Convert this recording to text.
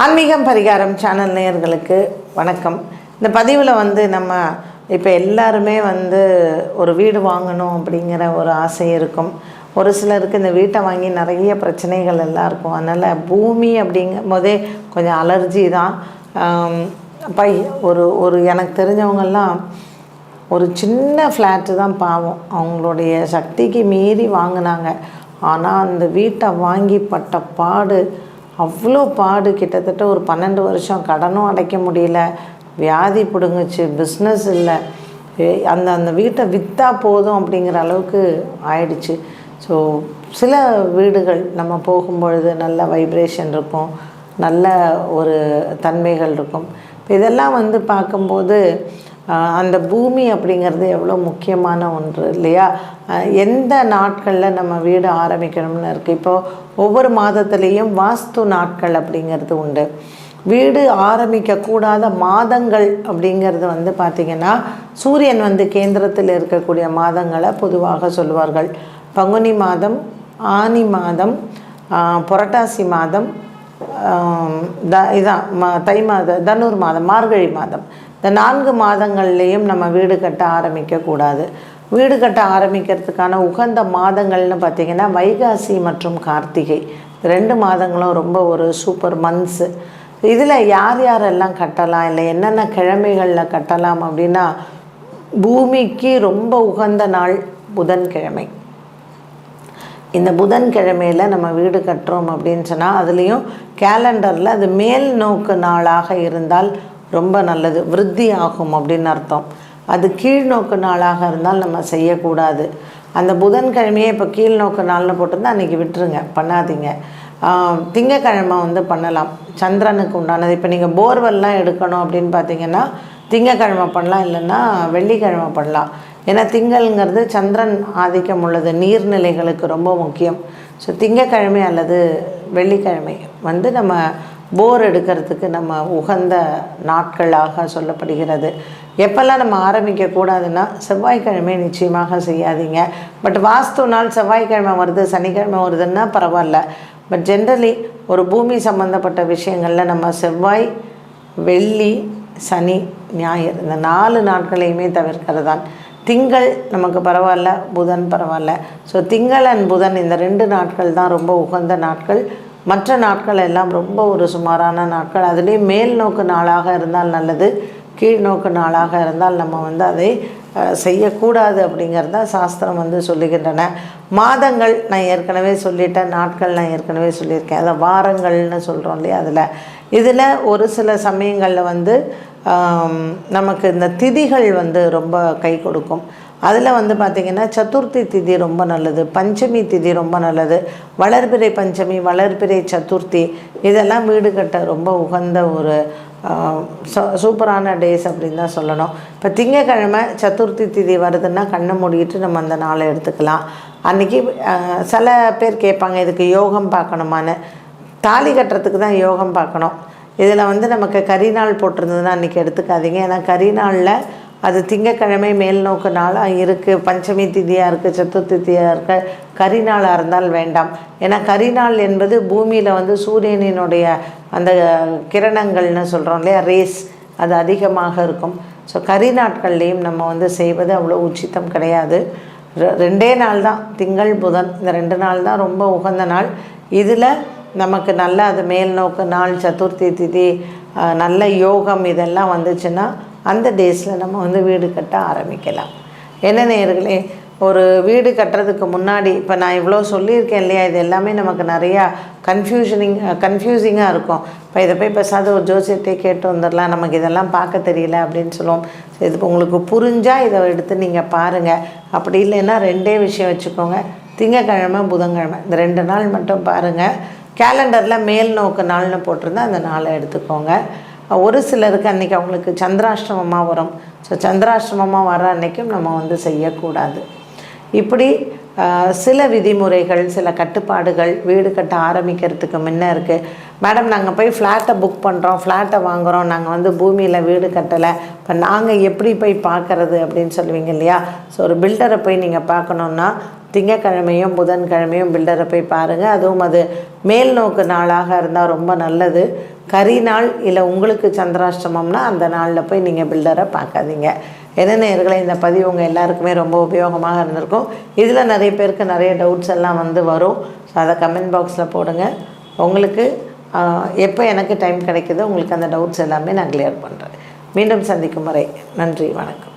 ஆன்மீகம் பரிகாரம் சேனல் நேயர்களுக்கு வணக்கம். இந்த பதிவில் வந்து நம்ம இப்போ எல்லாருமே வந்து ஒரு வீடு வாங்கணும் அப்படிங்கிற ஒரு ஆசை இருக்கும். ஒரு சிலருக்கு இந்த வீட்டை வாங்கி நிறைய பிரச்சனைகள் எல்லாம் இருக்கும். அதனால் பூமி அப்படிங்கும் போதே கொஞ்சம் அலர்ஜி தான். பை ஒரு ஒரு எனக்கு தெரிஞ்சவங்கெல்லாம் ஒரு சின்ன ஃப்ளாட்டு தான் பாவம். அவங்களுடைய சக்திக்கு மீறி வாங்கினாங்க. ஆனால் அந்த வீட்டை வாங்கி பட்ட பாடு அவ்வளோ பாடு. கிட்டத்தட்ட ஒரு பன்னெண்டு வருஷம் கடனும் அடைக்க முடியல. வியாதி பிடுங்குச்சு. பிஸ்னஸ் இல்லை. அந்த அந்த வீட்டை விற்றா போதும் அப்படிங்கிற அளவுக்கு ஆயிடுச்சு. ஸோ சில வீடுகள் நம்ம போகும்பொழுது நல்ல வைப்ரேஷன் இருக்கும். நல்ல ஒரு தன்மைகள் இருக்கும். இப்போ இதெல்லாம் வந்து பார்க்கும்போது அந்த பூமி அப்படிங்கிறது எவ்வளோ முக்கியமான ஒன்று இல்லையா? எந்த நாட்களில் நம்ம வீடு ஆரம்பிக்கணும்னு இருக்குது இப்போது ஒவ்வொரு மாதத்துலேயும் வாஸ்து நாட்கள் அப்படிங்கிறது உண்டு. வீடு ஆரம்பிக்கக்கூடாத மாதங்கள் அப்படிங்கிறது வந்து பார்த்திங்கன்னா சூரியன் வந்து கேந்திரத்தில் இருக்கக்கூடிய மாதங்களை பொதுவாக சொல்லுவார்கள் பங்குனி மாதம் ஆனி மாதம் புரட்டாசி மாதம் த இதான் ம தை மாத தனுர் மாதம் மார்கழி மாதம். இந்த நான்கு மாதங்கள்லேயும் நம்ம வீடு கட்ட ஆரம்பிக்கக்கூடாது. வீடு கட்ட ஆரம்பிக்கிறதுக்கான உகந்த மாதங்கள்னு பார்த்திங்கன்னா வைகாசி மற்றும் கார்த்திகை. ரெண்டு மாதங்களும் ரொம்ப ஒரு சூப்பர் மந்த்ஸு. இதில் யார் யாரெல்லாம் கட்டலாம்? இல்லை என்னென்ன கிழமைகளில் கட்டலாம் அப்படின்னா பூமிக்கு ரொம்ப உகந்த நாள் புதன்கிழமை. இந்த புதன்கிழமையில் நம்ம வீடு கட்டுறோம் அப்படின்னு சொன்னால் அதுலேயும் கேலண்டரில் அது மேல் நோக்கு நாளாக இருந்தால் ரொம்ப நல்லது. விருத்தி ஆகும் அப்படின்னு அர்த்தம். அது கீழ்நோக்கு நாளாக இருந்தால் நம்ம செய்யக்கூடாது. அந்த புதன்கிழமையே இப்போ கீழ்நோக்கு நாள்னு போட்டிருந்தா அன்றைக்கி விட்டுருங்க. பண்ணாதீங்க. திங்கக்கிழமை வந்து பண்ணலாம். சந்திரனுக்கு உண்டானது. இப்போ நீங்கள் போர்வெல்லாம் எடுக்கணும் அப்படின்னு பார்த்தீங்கன்னா திங்கக்கிழமை பண்ணலாம். இல்லைன்னா வெள்ளிக்கிழமை பண்ணலாம். ஏன்னா திங்கள்ங்கிறது சந்திரன் ஆதிக்கம் உள்ளது. நீர்நிலைகளுக்கு ரொம்ப முக்கியம். ஸோ திங்கக்கிழமை அல்லது வெள்ளிக்கிழமை வந்து நம்ம போர் எடுக்கிறதுக்கு நம்ம உகந்த நாட்களாக சொல்லப்படுகிறது. எப்போல்லாம் நம்ம ஆரம்பிக்கக்கூடாதுன்னா செவ்வாய்க்கிழமை நிச்சயமாக செய்யாதீங்க. பட் வாஸ்து நாள் செவ்வாய்க்கிழமை வருது சனிக்கிழமை வருதுன்னா பரவாயில்ல. பட் ஜென்ரலி ஒரு பூமி சம்மந்தப்பட்ட விஷயங்களில் நம்ம செவ்வாய் வெள்ளி சனி ஞாயிறு இந்த நாலு நாட்களையுமே தவிர்க்கிறதான் திங்கள் நமக்கு பரவாயில்ல புதன் பரவாயில்ல. ஸோ திங்கள் அண்ட் புதன் இந்த ரெண்டு நாட்கள் தான் ரொம்ப உகந்த நாட்கள். மற்ற நாட்கள் எல்லாம் ரொம்ப ஒரு சுமாரான நாட்கள். அதுலேயும் மேல் நோக்கு நாளாக இருந்தால் நல்லது கீழ் நோக்கு நாளாக இருந்தால் நம்ம வந்து அதை செய்யக்கூடாது அப்படிங்கிறத சாஸ்திரம் வந்து சொல்லுகின்றன. மாதங்கள் நான் ஏற்கனவே சொல்லிட்டேன் நாட்கள் நான் ஏற்கனவே சொல்லியிருக்கேன். அதை வாரங்கள்னு சொல்கிறோம் இல்லையா அதில். இதில் ஒரு சில சமயங்களில் வந்து நமக்கு இந்த திதிகள் வந்து ரொம்ப கை கொடுக்கும். அதில் வந்து பார்த்திங்கன்னா சதுர்த்தி திதி ரொம்ப நல்லது பஞ்சமி திதி ரொம்ப நல்லது வளர்பிறை பஞ்சமி வளர்பிறை சதுர்த்தி இதெல்லாம் வீடு கட்ட ரொம்ப உகந்த ஒரு சூப்பரான டேஸ் அப்படின்னு தான் சொல்லணும். இப்போ திங்கக்கிழமை சதுர்த்தி திதி வருதுன்னா கண்ணை மூடிக்கிட்டு நம்ம அந்த நாளை எடுத்துக்கலாம். அன்றைக்கி சில பேர் கேட்பாங்க இதுக்கு யோகம் பார்க்கணுமான்னு. தாலி கட்டுறதுக்கு தான் யோகம் பார்க்கணும். இதில் வந்து நமக்கு கரிநாள் போட்டிருந்ததுன்னா அன்றைக்கி எடுத்துக்காதீங்க. ஏன்னா கரிநாளில் அது திங்கக்கிழமை மேல் நோக்கு நாளாக இருக்குது பஞ்சமி திதியாக இருக்குது சதுர்த்தி திதியாக இருக்க. கரிநாளாக இருந்தால் வேண்டாம். ஏன்னா கரிநாள் என்பது பூமியில் வந்து சூரியனினுடைய அந்த கிரணங்கள்னு சொல்கிறோம் இல்லையா? ரேஸ் அது அதிகமாக இருக்கும். ஸோ கரி நாட்கள்லேயும் நம்ம வந்து செய்வது அவ்வளோ உச்சித்தம் கிடையாது. ரெண்டே நாள் தான். திங்கள் புதன். இந்த ரெண்டு நாள் தான் ரொம்ப உகந்த நாள். இதில் நமக்கு நல்ல அது மேல் நோக்கு நாள் சதுர்த்தி திதி நல்ல யோகம் இதெல்லாம் வந்துச்சுன்னா அந்த டேஸில் நம்ம வந்து வீடு கட்ட ஆரம்பிக்கலாம். என்ன நேர்களே ஒரு வீடு கட்டுறதுக்கு முன்னாடி இப்போ நான் இவ்வளோ சொல்லியிருக்கேன் இல்லையா இது எல்லாமே நமக்கு நிறையா கன்ஃபியூஷனிங் கன்ஃபியூசிங்காக இருக்கும். இப்போ இதை போய் பேசாத ஒரு ஜோசியத்தை கேட்டு வந்துடலாம் நமக்கு இதெல்லாம் பார்க்க தெரியல அப்படின்னு சொல்லுவோம். இது இப்போ உங்களுக்கு புரிஞ்சால் இதை எடுத்து நீங்கள் பாருங்கள் அப்படி இல்லைன்னா ரெண்டே விஷயம் வச்சுக்கோங்க. திங்கக்கிழமை புதன்கிழமை இந்த ரெண்டு நாள் மட்டும் பாருங்கள் கேலண்டரில் மேல் நோக்கு நாள்னு போட்டிருந்தா அந்த நாளை எடுத்துக்கோங்க. ஒரு சிலருக்கு அன்றைக்கி அவங்களுக்கு சந்திராஷ்டிரமமாக வரும். ஸோ சந்திராஷ்டிரமமாக வர அன்னைக்கும் நம்ம வந்து செய்யக்கூடாது. இப்படி சில விதிமுறைகள் சில கட்டுப்பாடுகள் வீடு கட்ட ஆரம்பிக்கிறதுக்கு முன்ன இருக்குது மேடம் நாங்கள் போய் ஃப்ளாட்டை புக் பண்ணுறோம் ஃப்ளாட்டை வாங்குகிறோம் நாங்கள் வந்து பூமியில் வீடு கட்டலை. இப்போ நாங்கள் எப்படி போய் பார்க்கறது அப்படின்னு சொல்லுவீங்க இல்லையா? ஸோ ஒரு பில்டரை போய் நீங்கள் பார்க்கணுன்னா திங்கக்கிழமையும் புதன்கிழமையும் பில்டரை போய் பாருங்கள் அதுவும் அது மேல் நோக்கு நாளாக இருந்தால் ரொம்ப நல்லது. கரி நாள் இல்லை உங்களுக்கு சந்திராஷ்டமம்னா அந்த நாளில் போய் நீங்கள் பில்டரை பார்க்காதீங்க. என்ன நேர்களை இந்த பதிவு உங்கள் எல்லாருக்குமே ரொம்ப உபயோகமாக இருந்திருக்கும். இதில் நிறைய பேருக்கு நிறைய டவுட்ஸ் எல்லாம் வந்து வரும். ஸோ அதை கமெண்ட் பாக்ஸில் போடுங்க. உங்களுக்கு எப்போ எனக்கு டைம் கிடைக்குதோ உங்களுக்கு அந்த டவுட்ஸ் எல்லாமே நான் கிளியர் பண்ணுறேன் மீண்டும் சந்திக்கும் வரை நன்றி வணக்கம்.